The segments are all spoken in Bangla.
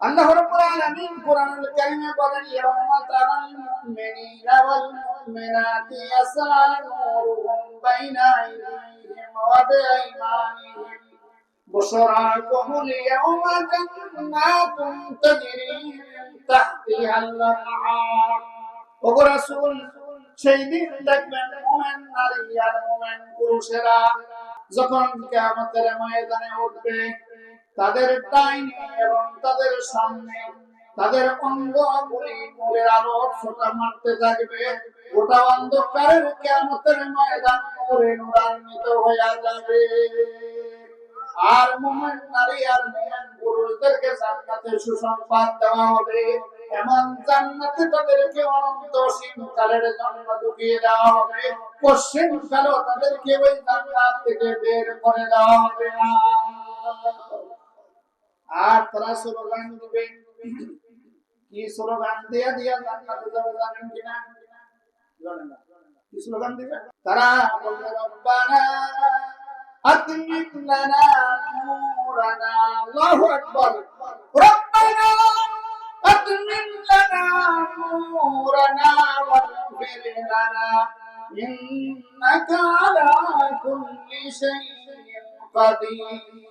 আল্লাহ রাব্বুল আলামিন কোরআনুল কারীমে বলেন ইয়াওমা তারাল মুমিনিনা ওয়াল মুমিনাতি ইয়াসআ নূরুহুম বাইনা আইদিহিম ওয়া বিআইমানিহিম بشراكم اليوم جنات تجري من تحتها الأنهار ওগো রাসূল সেই দিন দেখবেন মুমিন নারী আর মুমিন পুরুষেরা যখন কিয়ামতের ময়দানে উঠবে তাদের ডাইনি এবং তাদের সামনে তাদের অঙ্গগুলি নূরের আলো ছোটা মারতে থাকবে। গোটা অন্ধকারের কিয়ামতের ময়দান নূরে নূরান্বিত হয়ে যাবে। আর মুমিন নারী আর মুমিন পুরুষদেরকে সুসংবাদ দেওয়া হবে। এমন জান্নাতে তাদেরকে অনন্ত কালের জন্য ঢুকিয়ে দেওয়া হবে। পশ্চিম কালেও তাদেরকে ওই জান্নাত থেকে বের করে দেওয়া হবে না। আর তারা স্লোগান দিবে। কি স্লোগান? দেয়া, দিয়া জান্নাতে যাবে জানেন কিনা জানেন না। কি স্লোগান দিবে? তারা বলবে, রব্বানা আতিমিন লানা নূরানা, আল্লাহু আকবার। রব্বানা আতিমিন লানা নূরানা ওয়াগফির লানা, ইন্নাকা আলা কুল্লি শাইইন কাদির।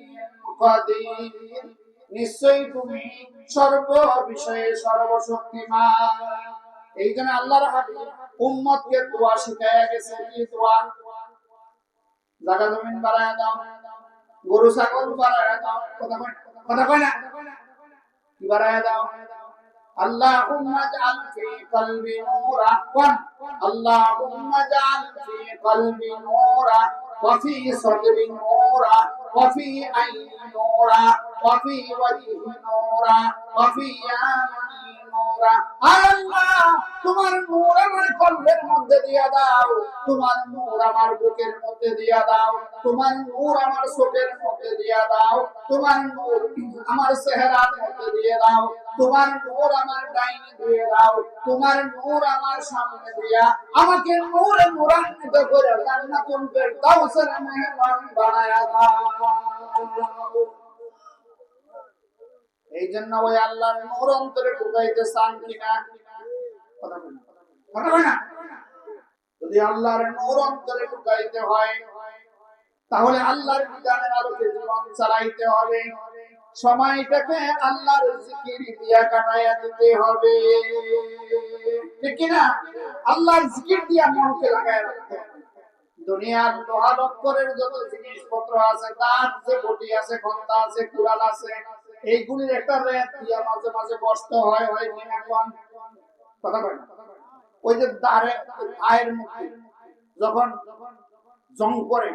কাদির নিশ্চয়ই তুমি সর্ব বিষয়ে সর্বশক্তিমান এই জন্য আল্লাহর হাবিব উম্মতকে দোয়া শিখাইয়া গেছে কি দোয়া জায়গা জমিন বাড়ায় দাও গরু ছাগল বাড়ায় দাও কথা কয় কথা কয় না কি বাড়ায় দাও اللهم اجعل في قلبي نورا قل اللهم اجعل في قلبي نورا وفي صدري نورا وفي عين نورا وفي وجه نورا وفي آمن তোমার নূর আমার তোমার নূর আমার বুকের দিয়া দাও। তোমার নূর আমার চোখের মধ্যে দিয়া দাও। তোমার আমাকে নূরে নূরান্বিত করে জান্নাতুল ফেরদাউসের বানায়া দাও। এই জন্য ওই আল্লাহর নূর অন্তরে ঢুকাইতে চান কিনা? না? যদি আল্লাহর নূর অন্তরে ঢুকাইতে হয়, তাহলে আল্লাহর বিধানের আলোকে জীবন চালাইতে হবে। সময়টাকে আল্লাহর জিকির দিয়া কাটাইয়া দিতে হবে। ঠিক কিনা? আল্লাহর জিকির দিয়া মনকে লাগায় রাখতে দুনিয়ার লোহা লক্করের যত জিনিসপত্র আছে, তার যে বটি আছে, ঘণ্টা আছে, কুড়াল আছে এইগুলির একটা রেট দিয়া মাঝে মাঝে বসতে হয় কয় ওই যে দাঁড়ে আয়ের মুখে যখন জং করে,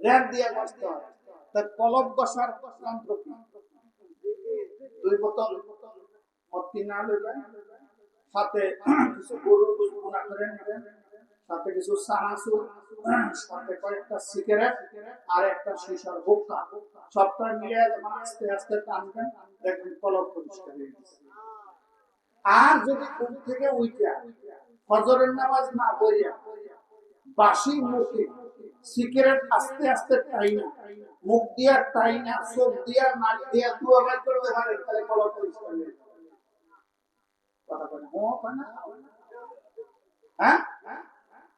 রেট দিয়ে বসতে হয়। তার কলব বসার দুই বোতল মত্তি না সাথে কিছু দুধ গুণা করে নেবেন সাথে কিছু সানাসুর সাথে কয়েকটা সিগারেট আর একটা শিশার হুক্কা সবটা যখন আস্তে আস্তে টানবেন, দেখবেন কলব পরিষ্কার হয়ে গেছে। আর যদি ঘুম থেকে উইটা ফজরের নামাজ না পড়িয়া বাসি মুখে সিগারেট আস্তে আস্তে টাইনা, মুখ দিয়া টাইনা, চোখ দিয়া নাক দিয়া দুয়া বের করতে পারে তাহলে কলব পরিষ্কার হয়ে যাবে। কথা বলে না হ্যাঁ?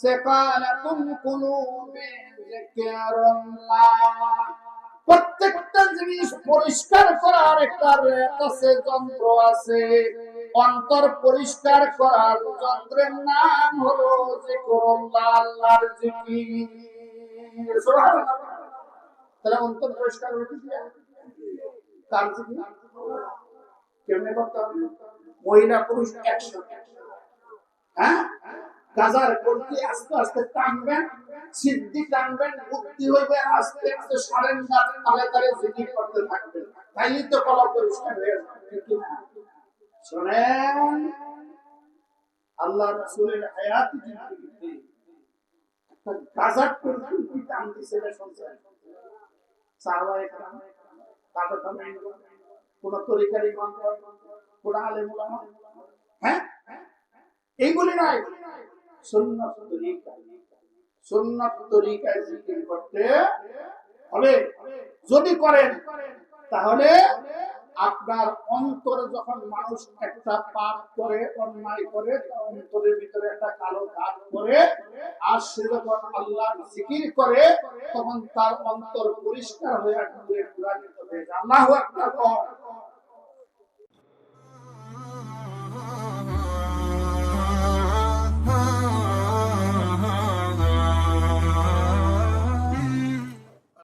সিকালাতুন কুলুবি যিকরুল্লাহ। প্রত্যেকটা জিনিস পরিষ্কার করার একটা রেট আছে, যন্ত্র আছে। অন্তর পরিষ্কার করার যন্ত্রের নাম হলো যে করল্লা আল্লাহর জিকির। তাহলে অন্তর পরিষ্কার গেছে কার জিকির? কেমনে করতে হবে? মহিলা পুরুষ একসাথে। হ্যাঁ? গাজার করতে আস্তে আস্তে টানবেন সিদ্ধি টানবেন বুদ্ধি হইবে, আস্তে আস্তে সরেন না, তালে তালে জিকির করতে থাকবেন। তাইলে তো কলা পরিষ্কার? শোনেন, আল্লাহ রাসূলের হায়াত গাজার করতে কি টান দিছে রে শুনছেন? সাহাবায়ে কেরাম, তারপর তাবেঈন কোন কোন হ্যাঁ? এইগুলি নাই। যদি করেন, তাহলে আপনার অন্তরে যখন মানুষ একটা পাপ করে, অন্যায় করে তার অন্তরের ভিতরে একটা কালো দাগ করে আর সে যখন আল্লাহ জিকির করে, তখন তার অন্তর পরিষ্কার হয়ে নূরে পুরানিত হয়ে আল্লাহু আকবার।